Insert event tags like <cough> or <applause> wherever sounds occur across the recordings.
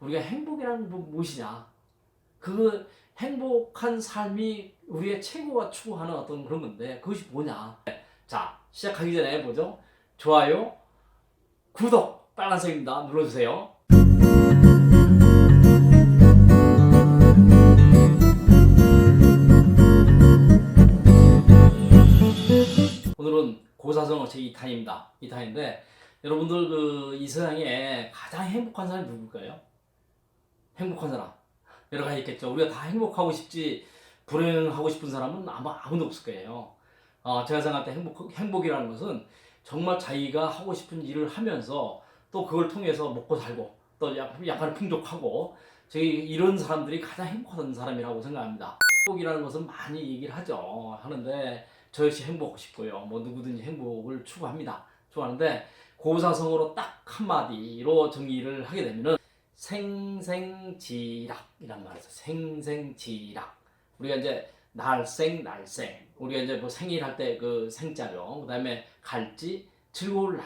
우리가 행복이라는 건 무엇이냐? 그 행복한 삶이 우리의 최고가 추구하는 어떤 그런 건데 그것이 뭐냐? 자 시작하기 전에 뭐죠? 좋아요, 구독 빨간색입니다. 눌러주세요. 오늘은 고사성어 제 2탄입니다. 2탄인데 여러분들 그 이 세상에 가장 행복한 사람이 누굴까요? 행복한 사람 여러 가지 있겠죠. 우리가 다 행복하고 싶지 불행하고 싶은 사람은 아마 아무도 없을 거예요. 어, 제가 생각할 때 행복 행복이라는 것은 정말 자기가 하고 싶은 일을 하면서 또 그걸 통해서 먹고 살고 또 약- 약간 풍족하고 저희 이런 사람들이 가장 행복한 사람이라고 생각합니다. 행복이라는 것은 많이 얘기를 하죠. 하는데 저 역시 행복하고 싶고요. 뭐 누구든지 행복을 추구합니다. 추구하는데 고사성어로 딱 한마디로 정의를 하게 되면은 생생지락이란 말이죠. 생생지락. 우리가 이제 날생 날생. 우리가 이제 뭐 생일 할 때 그 생자죠. 그다음에 갈지 즐거울 락.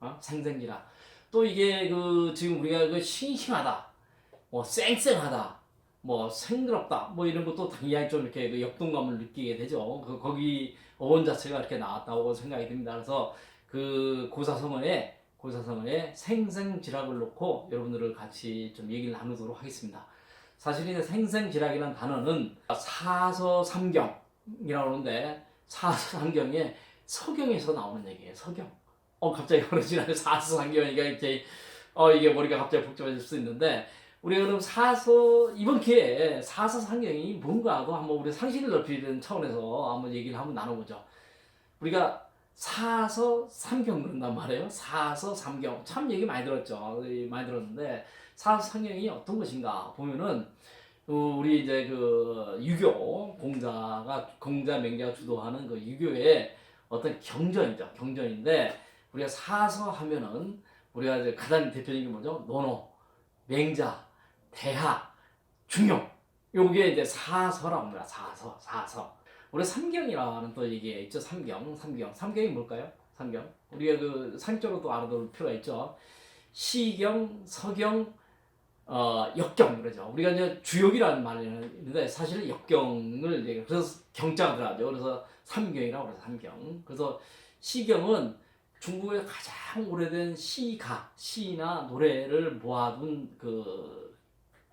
어? 생생지락. 또 이게 그 지금 우리가 그 싱싱하다. 뭐 쌩쌩하다. 뭐 생그럽다. 뭐 이런 것도 당연히 좀 이렇게 그 역동감을 느끼게 되죠. 그 거기 어원 자체가 이렇게 나왔다고 생각이 듭니다. 그래서 그 고사성어에 고사성어에 생생지락을 놓고 여러분들을 같이 좀 얘기를 나누도록 하겠습니다. 사실 이제 생생지락이라는 단어는 사서삼경이라고 하는데 사서삼경에 서경에서 나오는 얘기예요. 서경. 어 갑자기 <laughs> 그러지않아요 사서삼경이니까 이렇게 어 이게 머리가 갑자기 복잡해질 수 있는데 우리가 그럼 사서 이번 기회에 사서삼경이 뭔가 하고 한번 우리 상식을 넓히는 차원에서 한번 얘기를 한번 나눠보죠. 우리가 사서 삼경 그런단 말이에요. 사서 삼경 참 얘기 많이 들었죠. 많이 들었는데 사서 삼경이 어떤 것인가 보면은 어, 우리 이제 그 유교 공자가 공자 맹자가 주도하는 그 유교의 어떤 경전이죠. 경전인데 우리가 사서 하면은 우리가 이제 가장 대표적인 게 뭐죠? 논어, 맹자, 대하, 중용. 요게 이제 사서라고 합니다. 사서, 사서. 우리 삼경이라는 또 얘기가 있죠. 삼경, 삼경. 삼경이 뭘까요? 삼경. 우리가 그 상적으로 또 알아둘 필요가 있죠. 시경, 서경, 어, 역경 그러죠. 우리가 이제 주역이라는 말이 있는데 사실은 역경을 이제 그래서 경자가 들어가죠. 그래서 삼경이라고 그래서 삼경. 그래서 시경은 중국의 가장 오래된 시가, 시나 노래를 모아둔 그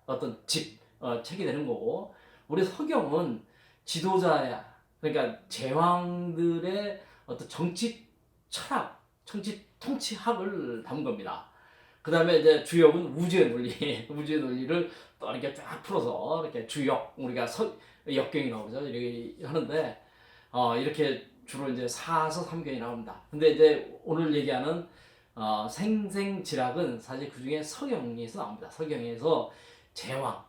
어떤 집, 어, 책이 되는 거고 우리 서경은 지도자야. 그러니까 제왕들의 어떤 정치 철학, 정치 통치학을 담은 겁니다. 그 다음에 이제 주역은 우주의 논리, <laughs> 우주의 논리를 또 이렇게 쫙 풀어서 이렇게 주역, 우리가 서, 역경이라고 그러죠. 이렇게 하는데, 어, 이렇게 주로 이제 사서 삼경이라고 합니다. 근데 이제 오늘 얘기하는 어, 생생지락은 사실 그 중에 서경에서 나옵니다. 서경에서 제왕,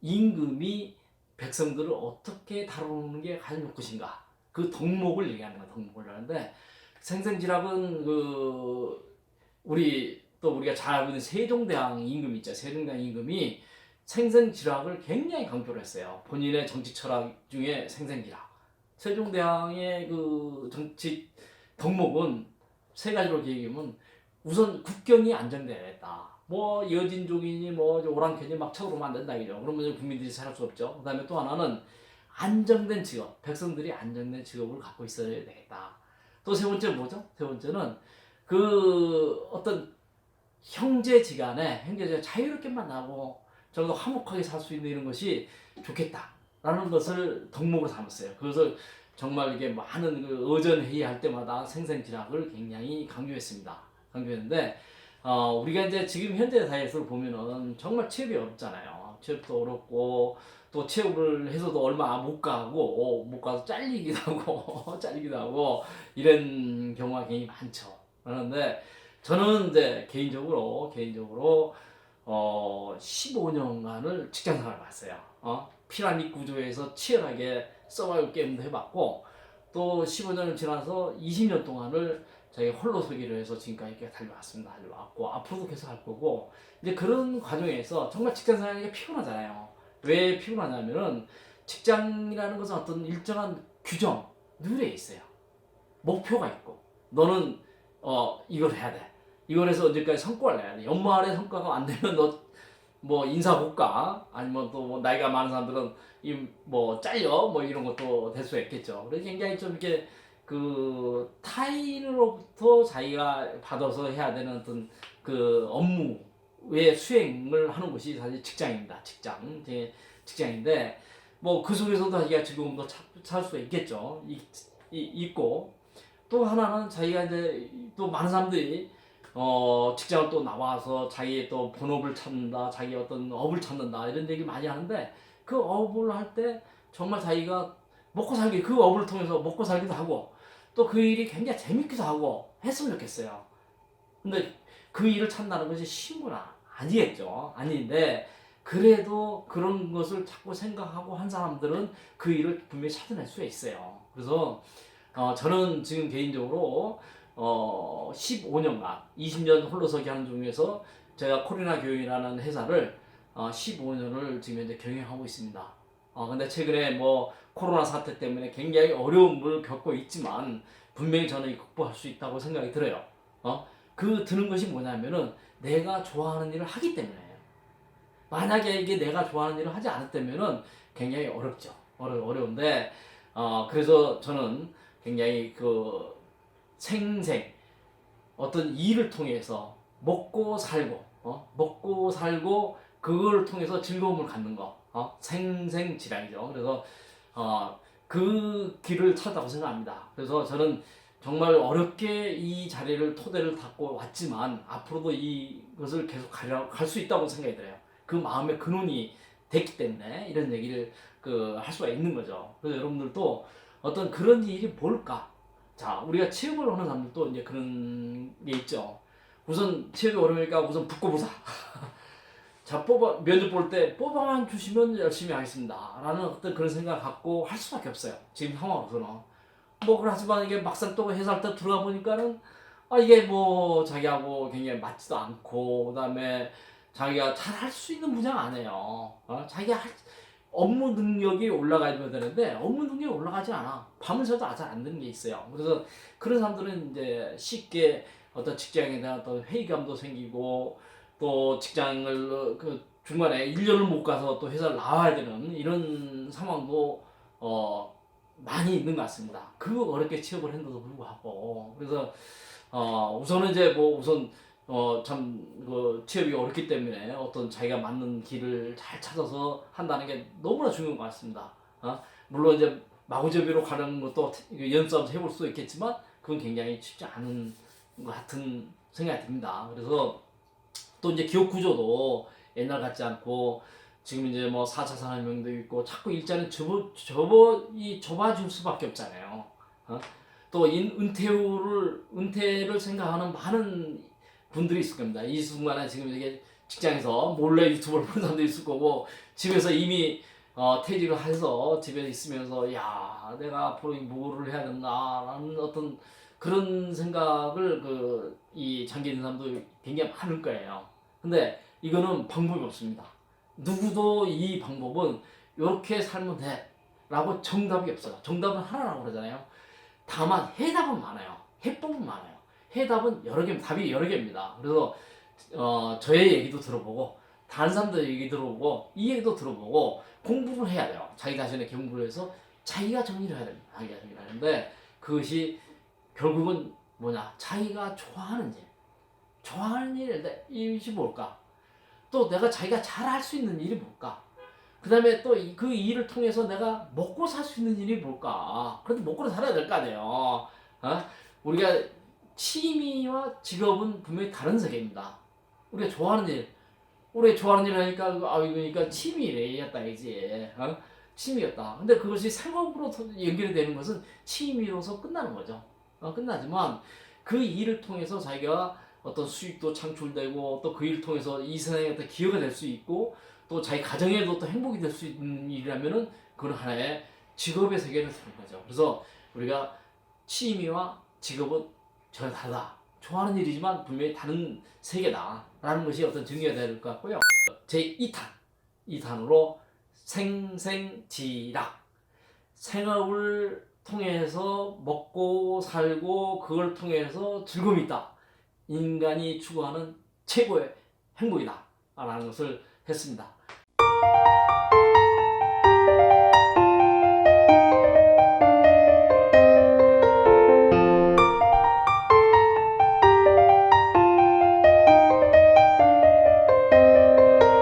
임금이 백성들을 어떻게 다루는 게 가장 좋 것인가. 그 덕목을 얘기하는 거야, 덕목을 하는데, 생생지락은 그, 우리 또 우리가 잘 알고 있는 세종대왕 임금 있죠. 세종대왕 임금이 생생지락을 굉장히 강조를 했어요. 본인의 정치 철학 중에 생생지락. 세종대왕의 그 정치 덕목은 세 가지로 얘기하면 우선 국경이 안정돼야겠다. 뭐 여진족이니 뭐 오랑캐니 막 쳐들어오면 안 된다 이죠. 그러면 국민들이 살수 없죠. 그다음에 또 하나는 안정된 직업, 백성들이 안정된 직업을 갖고 있어야 되겠다. 또 세 번째 뭐죠? 세 번째는 그 어떤 형제지간에 형제지간 자유롭게 만나고 저도 화목하게 살 수 있는 이런 것이 좋겠다라는 것을 덕목으로 삼았어요. 그것을 정말 이게 많은 그 의전 회의 할 때마다 생생지락을 굉장히 강조했습니다. 강조했는데 어, 우리가 이제 지금 현재 사회에서 보면은 정말 취업이 어렵잖아요. 취업도 어렵고 또 취업을 해서도 얼마 못 가고 못 가서 잘리기도 하고 <laughs> 잘리기도 하고 이런 경우가 굉장히 많죠. 그런데 저는 이제 개인적으로 개인적으로 어 15년간을 직장 생활을 봤어요. 어 피라믹 구조에서 치열하게 서바이벌 게임도 해봤고 또 15년을 지나서 20년 동안을 저희 홀로 서기를 해서 지금까지 이렇게 달려왔습니다. 달려왔고 앞으로도 계속 할 거고 이제 그런 과정에서 정말 직장 생활이 피곤하잖아요. 왜 피곤하냐면은 직장이라는 것은 어떤 일정한 규정, 룰에 있어요. 목표가 있고 너는 어 이걸 해야 돼. 이걸 해서 언제까지 성과를 내야 돼. 연말에 성과가 안 되면 너 뭐 인사고가 아니면 또 뭐 나이가 많은 사람들은 이 뭐 잘려 뭐 이런 것도 될 수 있겠죠. 그래서 굉장히 좀 이렇게 그 타인으로부터 자기가 받아서 해야 되는 어떤 그 업무의 수행을 하는 것이 사실 직장입니다. 직장, 제 직장인데 뭐 그 속에서도 자기가 즐거움도 찾- 찾을 수가 있겠죠. 이, 이, 있고 또 하나는 자기가 이제 또 많은 사람들이 어 직장을 또 나와서 자기의 또 본업을 찾는다, 자기 어떤 업을 찾는다 이런 얘기 많이 하는데 그 업을 할 때 정말 자기가 먹고 살기 그 업을 통해서 먹고 살기도 하고 또 그 일이 굉장히 재밌기도 하고 했으면 좋겠어요. 근데 그 일을 찾는다는 것이 쉬운구나 아니겠죠. 아닌데 그래도 그런 것을 자꾸 생각하고 한 사람들은 그 일을 분명히 찾아낼 수가 있어요. 그래서 어, 저는 지금 개인적으로 어, 15년간 20년 홀로서기 하는 중에서 제가 코리나 교육이라는 회사를 어, 15년을 지금 현재 경영하고 있습니다. 어, 근데 최근에 뭐 코로나 사태 때문에 굉장히 어려움을 겪고 있지만 분명히 저는 극복할 수 있다고 생각이 들어요. 어? 그 드는 것이 뭐냐면은 내가 좋아하는 일을 하기 때문에요. 만약에 이게 내가 좋아하는 일을 하지 않았다면은 굉장히 어렵죠. 어려, 어려운데, 어, 그래서 저는 굉장히 그 생생, 어떤 일을 통해서 먹고 살고, 어? 먹고 살고, 그걸 통해서 즐거움을 갖는 거, 어? 생생지량이죠. 그래서, 어, 그 길을 찾았다고 생각합니다. 그래서 저는 정말 어렵게 이 자리를 토대를 닦고 왔지만 앞으로도 이것을 계속 갈 수 있다고 생각이 들어요. 그 마음의 근원이 됐기 때문에 이런 얘기를 그 할 수가 있는 거죠. 그래서 여러분들도 어떤 그런 일이 뭘까? 자, 우리가 취업을 하는 사람들도 이제 그런 게 있죠. 우선 취업이 어려우니까 우선 붙고 보자. <laughs> 자, 뽑아, 면접 볼 때 뽑아만 주시면 열심히 하겠습니다. 라는 어떤 그런 생각을 갖고 할 수밖에 없어요. 지금 상황으로서는. 뭐, 그렇지만 이게 막상 또 회사를 또 들어가 보니까는 아, 이게 뭐 자기하고 굉장히 맞지도 않고, 그 다음에 자기가 잘 할 수 있는 분야가 아니에요. 어? 자기가 할, 업무 능력이 올라가야 되는데 업무 능력이 올라가지 않아. 밤을 새도 잘안 되는 게 있어요. 그래서 그런 사람들은 이제 쉽게 어떤 직장에 대한 어떤 회의감도 생기고 또 직장을 그 중간에 1년을 못 가서 또 회사를 나와야 되는 이런 상황도 어 많이 있는 것 같습니다. 그 어렵게 취업을 했는데도 불구하고 그래서 어 우선은 이제 뭐 우선 어참그 취업이 어렵기 때문에 어떤 자기가 맞는 길을 잘 찾아서 한다는 게 너무나 중요한 것 같습니다. 어? 물론 이제 마구잡이로 가는 것도 연습 해볼 수도 있겠지만 그건 굉장히 쉽지 않은 것 같은 생각이 듭니다. 그래서 또 이제 기업 구조도 옛날 같지 않고 지금 이제 뭐 4차 산업혁명도 있고 자꾸 일자리는 접어, 접어, 이 좁아질 수밖에 없잖아요. 어? 또 인, 은퇴를, 은퇴를 생각하는 많은 분들이 있을 겁니다. 이 순간에 지금 이게 직장에서 몰래 유튜브를 보는 사람도 있을 거고 집에서 이미 어, 퇴직을 해서 집에 있으면서 야 내가 앞으로 뭐를 해야 되나라는 어떤 그런 생각을 그 이 장기 있는 사람도 굉장히 많을 거예요. 근데 이거는 방법이 없습니다. 누구도 이 방법은 이렇게 살면 돼 라고 정답이 없어요. 정답은 하나라고 그러잖아요. 다만 해답은 많아요. 해법은 많아요. 해답은 여러 개, 답이 여러 개입니다. 그래서 어, 저의 얘기도 들어보고 다른 사람들 얘기 들어보고 이 얘기도 들어보고 공부를 해야 돼요. 자기 자신의 공부를 해서 자기가 정리를 해야 됩니다. 자기가 정리를 하는데 그것이 결국은 뭐냐 자기가 좋아하는 일 좋아하는 이것이 뭘까? 또 내가 자기가 잘 할 수 있는 일이 뭘까? 그 다음에 또 그 일을 통해서 내가 먹고 살 수 있는 일이 뭘까? 그래도 먹고 살아야 될 거 아니에요. 어? 우리가 취미와 직업은 분명히 다른 세계입니다. 우리가 좋아하는 일 우리가 좋아하는 일 하니까 아 이거니까 취미래였다 이지. 어? 취미였다. 근데 그것이 생업으로 연결이 되는 것은 취미로서 끝나는 거죠. 어, 끝나지만 그 일을 통해서 자기가 어떤 수익도 창출되고 또 그 일을 통해서 이 세상에 어떤 기여가 될 수 있고 또 자기 가정에도 또 행복이 될 수 있는 일이라면은 그건 하나의 직업의 세계를 사는 거죠. 그래서 우리가 취미와 직업은 전혀 다르다. 좋아하는 일이지만 분명히 다른 세계다라는 것이 어떤 증거가 될 것 같고요. 제 2탄, 2탄으로 생생지락 생업을 통해서 먹고 살고 그걸 통해서 즐거움이 있다. 인간이 추구하는 최고의 행복이다. 라는 것을 했습니다.